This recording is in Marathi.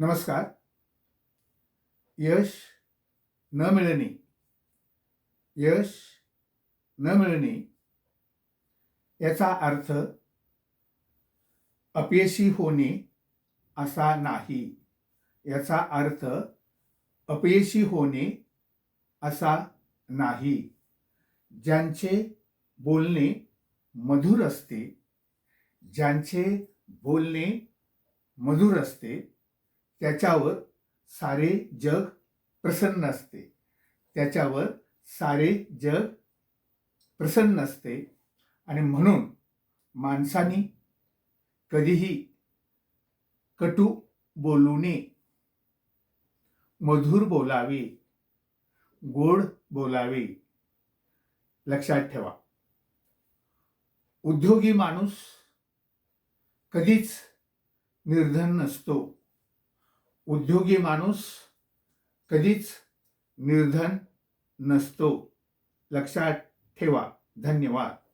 नमस्कार. यश न मिळणे. यश न मिळणे. याचा अर्थ अपयशी होणे असा नाही. याचा अर्थ अपयशी होणे असा नाही. ज्यांचे बोलणे मधुर असते ज्यांचे बोलणे मधुर असते त्याच्यावर सारे जग प्रसन्न असते. त्याच्यावर सारे जग प्रसन्न असते. आणि म्हणून माणसाने कधीही कटू बोलू नये. मधुर बोलावे. गोड बोलावे. लक्षात ठेवा. उद्योगी माणूस कधीच निर्धन नसतो. उद्योगी माणूस कधीच निर्धन नसतो. लक्षात ठेवा. धन्यवाद.